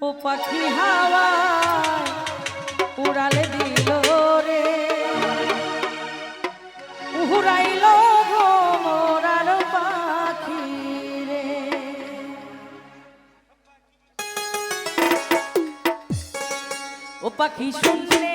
ও পাখি হাওয়া উড়ালে দিল রে। উহুরাইল পাখি রে।